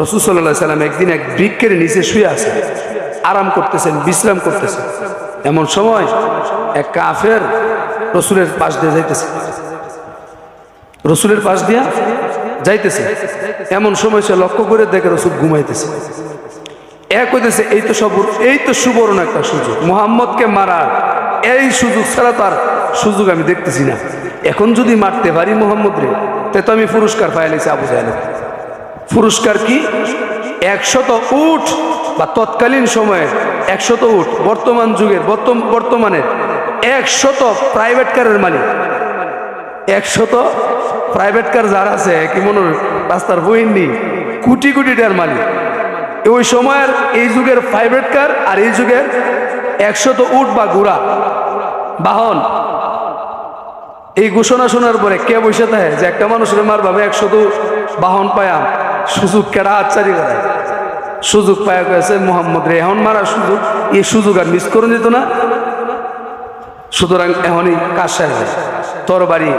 রসুল সাল্লাম একদিন এক বৃক্ষের নিচে শুয়ে আছে আরাম করতেছেন, বিশ্রাম করতেছেন। এমন সময় এক কাফের রসুলের পাশ দিয়ে যাইতেছে। রসুলের পাশ দিয়া যাইতেছে। এমন সময় সে লক্ষ্য করে দেখে রসুল ঘুমাইতেছে। এক হইতেছে এই তো সব এই তো সুবর্ণ একটা সুযোগ। মোহাম্মদকে মারার এই সুযোগ ছাড়া তার সুযোগ আমি দেখতেছি না। এখন যদি মারতে পারি মোহাম্মদ রে, তে আমি পুরস্কার পাইলেছি আবু জাহেলের। পুরস্কার কি? একশত উঠ বা তৎকালীন সময়ে একশত উঠ বর্তমান যুগের বর্তম- বর্তমানে একশত প্রাইভেট কারের মালিক। একশত প্রাইভেট কার যার আছে, কি মনে রাস্তার বইনি কোটি কোটি টাকার মালিক। ওই সময়ের, এই যুগের প্রাইভেট কার আর এই যুগের একশত উঠ বা ঘোড়া, বাহন। এই ঘোষণা শোনার পরে কে বসে থাকে? যে একটা মানুষের মার ভাবে একশত বাহন পায়া। সুযোগ কেডা আচারি করে সুযোগ পায়া গেছে মোহাম্মদ রে, এখন মারার সুযোগ, এই সুযোগ আর মিস করে দিত না। সুতরাং এখনই কাজ সারবে তোর বাড়ি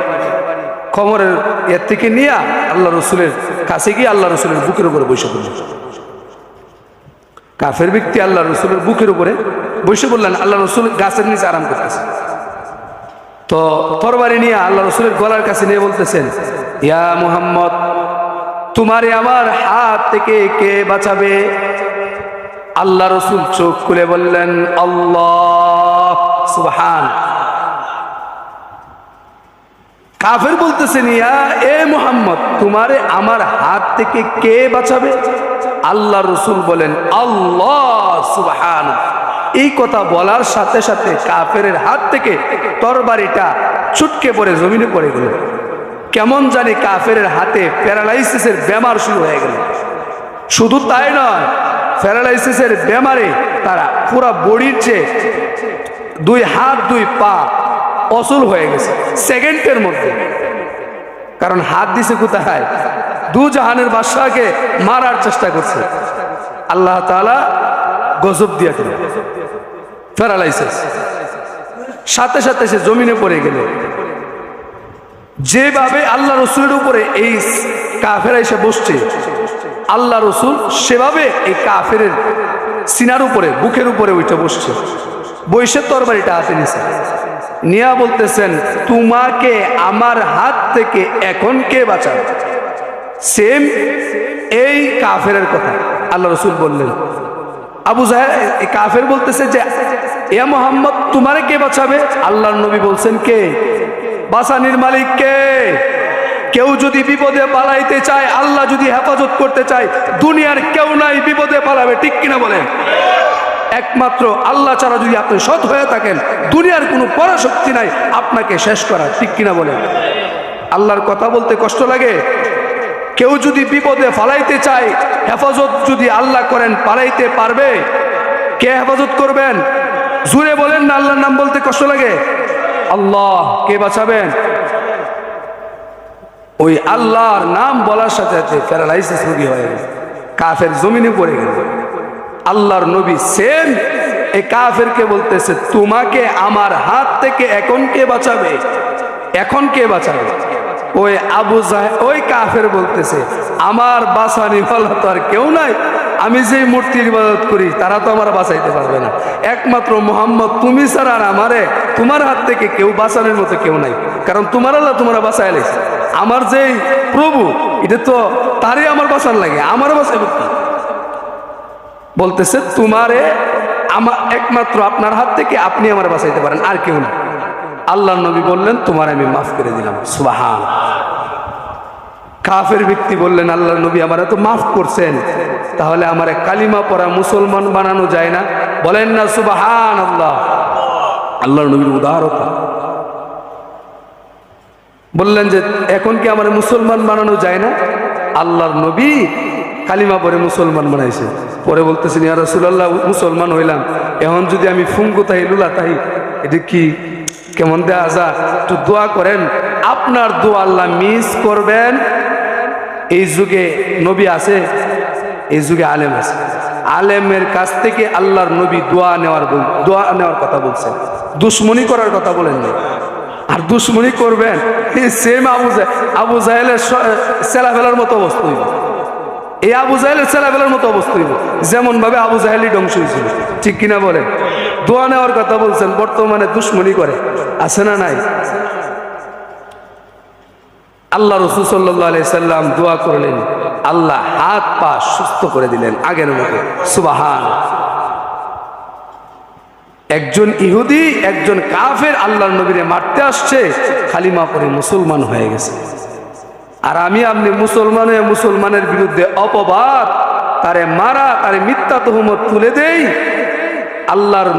কমরের এর থেকে নিয়ে আল্লাহ রসুলের কাছে গিয়ে আল্লাহ রসুলের বুকের উপরে বসে পড়ল। কাফের ব্যক্তি আল্লাহ রসুলের বুকের উপরে বসে বললেন, আল্লাহ রসুল গাছের নিচে আরাম করতেছে। তো তরবারি নিয়ে আল্লাহ রসুলের গলার কাছে নিয়ে বলতেছেন, ইয়া মুহাম্মদ তোমারে আমার হাত থেকে কে বাঁচাবে? আল্লাহ রসুল চোখ খুলে বললেন, আল্লাহ, সুবহান। কাফের বলতেছেন ইয়া, এ মোহাম্মদ, তোমারে আমার হাত থেকে কে বাঁচাবে? আল্লাহ রসুল বলেন, আল্লাহ, সুবহান। এই কথা বলার সাথে সাথে কাফের হাত থেকে তরবারিটা ছুটকে পড়ে, জমিনে পড়ে গেল। কেমন জানি কাফের হাতে প্যারালাইসিসের বেমার শুরু হয়ে গেল। শুধু তাই নয়, প্যারালাইসিসের বেমারে তারা পুরা বডির চেয়ে দুই হাত, দুই পা অসুল হয়ে গেছে, সেকেন্ডের মধ্যে। কারণ হাত দিছে কোথায়? দু জাহানের বাদশাহকে মারার চেষ্টা করছে। আল্লাহ তাআলা গজব দিয়ে দিল। প্যারালাইসিস। সাথে সাথে সে জমিনে পড়ে গেল। যেভাবে আল্লাহ রসুলের উপরে এই কাফেরা এসে বসছে, আল্লাহ রসুল সেভাবে এই কাফের সিনার উপরে, বুকের উপরে ওইটা বসছে। বৈশে তরবারিটা হাতে নিছে। নিয়া বলতেছেন, তোমাকে আমার হাত থেকে এখন কে বাঁচাবে? সেম এই কাফের কথা। আল্লাহ রসুল বললেন, আবু এই কাফের বলতেছে যে, এ মোহাম্মদ, তোমারে কে বাঁচাবে? আল্লাহর নবী বলছেন, কে? বাসানির মালিক কে? কেউ যদি বিপদে পালাইতে চায়, আল্লাহ যদি হেফাজত করতে চায়, দুনিয়ার কেউ নাই বিপদে পালাবে, ঠিক কিনা বলেন? একমাত্র আল্লাহ ছাড়া যদি আপনি সৎ হয়ে থাকেন, দুনিয়ার কোনো পরাশক্তি নাই, আপনাকে শেষ করা, ঠিক কিনা বলেন? আল্লাহর কথা বলতে কষ্ট লাগে? কেউ যদি বিপদে ফালাইতে চায়, হেফাজত যদি আল্লাহ করেন, পালাইতে পারবে? কে হেফাজত করবেন? জুড়ে বলেন না, আল্লাহর নাম বলতে কষ্ট লাগে? আল্লাহ, কে বাঁচাবেন? ওই আল্লাহর নাম বলার সাথে সাথে প্যারালাইসিস রোগী হয়ে গেল। কাফের জমিনে পড়ে গেল। আল্লাহর নবী সেম এই কাফেরকে বলতেছে, তোমাকে আমার হাত থেকে এখন কে বাঁচাবে? এখন কে বাঁচাবে? ওই আবু জাহ, ওই কাফের বলতেছে, আমার বাঁচানি বলা তো আর কেউ নাই। আমি যে মূর্তির ইবাদত করি, তারা তো আমার বাঁচাইতে পারবে না। একমাত্র মোহাম্মদ, তুমি ছাড়া আর আমারে, তোমার হাত থেকে কেউ বাঁচানোর মতো কেউ নাই। কারণ তোমার আল্লাহ তোমরা লেছে আমার যেই প্রভু, এটা তো তারই আমার বাঁচার লাগে আমার বাঁচাইব কি বলতেছে, তোমারে আমার, একমাত্র আপনার হাত থেকে আপনি আমার বাঁচাইতে পারেন, আর কেউ না আল্লাহ নবী বললেন, তোমার আমি মাফ করে দিলাম। সুবাহান কাফের ব্যক্তি বললেন আল্লাহ নবী আমার এত মাফ করছেন, তাহলে আমার কালিমা পড়া মুসলমান বানানো যায় না। বলেন না সুবাহান আল্লাহ আল্লাহ নবীর উদাহরতা বললেন যে, এখন কি আমার মুসলমান বানানো যায় না? আল্লাহর নবী কালিমা পরে মুসলমান বানাইছে। পরে বলতেছেন, ইয়া রাসূলুল্লাহ, মুসলমান হইলাম। এখন যদি আমি ফুঙ্গু তাই লুলা তাই এটা কি কেমন দেয়া যা একটু দোয়া করেন। আপনার দোয়া আল্লাহ মিস করবেন এই যুগে নবী আছে, এই যুগে আলেম আছে। আলেমের কাছ থেকে আল্লাহর নবী দোয়া নেওয়ার দোয়া নেওয়ার কথা বলছেন। দুশ্মনী করার কথা বলেন না আর দুশ্মনী করবেন সেম আবু আবু জাহেলের সেলা ফেলার মতো অবস্থা হইব। এই আবু জাহেলের ছেলেবেলার মতো অবস্থা হইল যেমন ভাবে আবু জাহেলি ধ্বংস হয়েছিল। ঠিক কিনা বলেন? দোয়া নেওয়ার কথা বলছেন, বর্তমানে দুশ্মনী করে। আছে না নাই? আল্লাহ রসুল সাল্লাহ সাল্লাম দোয়া করলেন। আল্লাহ হাত পা সুস্থ করে দিলেন আগের মতো। সুবাহান। একজন ইহুদি, একজন কাফের আল্লাহর নবীরে মারতে আসছে, খালিমা পরে মুসলমান হয়ে গেছে। আর আমি আপনি মুসলমান হয়ে মুসলমানের বিরুদ্ধে অপবাদ, তারে মারা, তারে মিথ্যা তহমত তুলে দেই। আল্লাহর,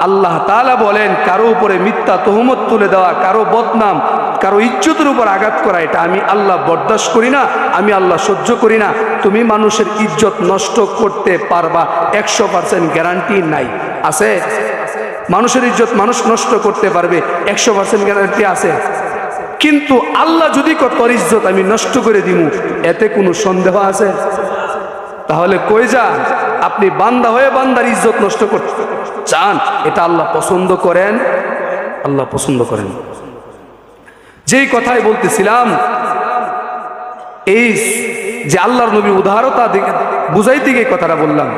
আল্লাহ তালা বলেন, কারও উপরে মিথ্যা তহমত তুলে দেওয়া, কারও বদনাম কারও ইজ্জতের উপর আঘাত করা, এটা আমি আল্লাহ বরদাস্ত করি না, আমি আল্লাহ সহ্য করি না। তুমি মানুষের ইজ্জত নষ্ট করতে পারবা, একশো পার্সেন্ট গ্যারান্টি নাই। আছে? মানুষের ইজ্জত মানুষ নষ্ট করতে পারবে, একশো পার্সেন্ট গ্যারান্টি আছে। কিন্তু আল্লাহ যদি তোর ইজ্জত আমি নষ্ট করে দিব এতে কোনো সন্দেহ আছে? তাহলে কই যান? আপনি বান্দা হয়ে বান্দার ইজ্জত নষ্ট করতে চান, এটা আল্লাহ পছন্দ করেন? আল্লাহ পছন্দ করেন। যেই কথাই বলতেছিলাম এই যে আল্লাহর নবী উদাহরতা বুঝাইতে গিয়ে কথাটা বললাম।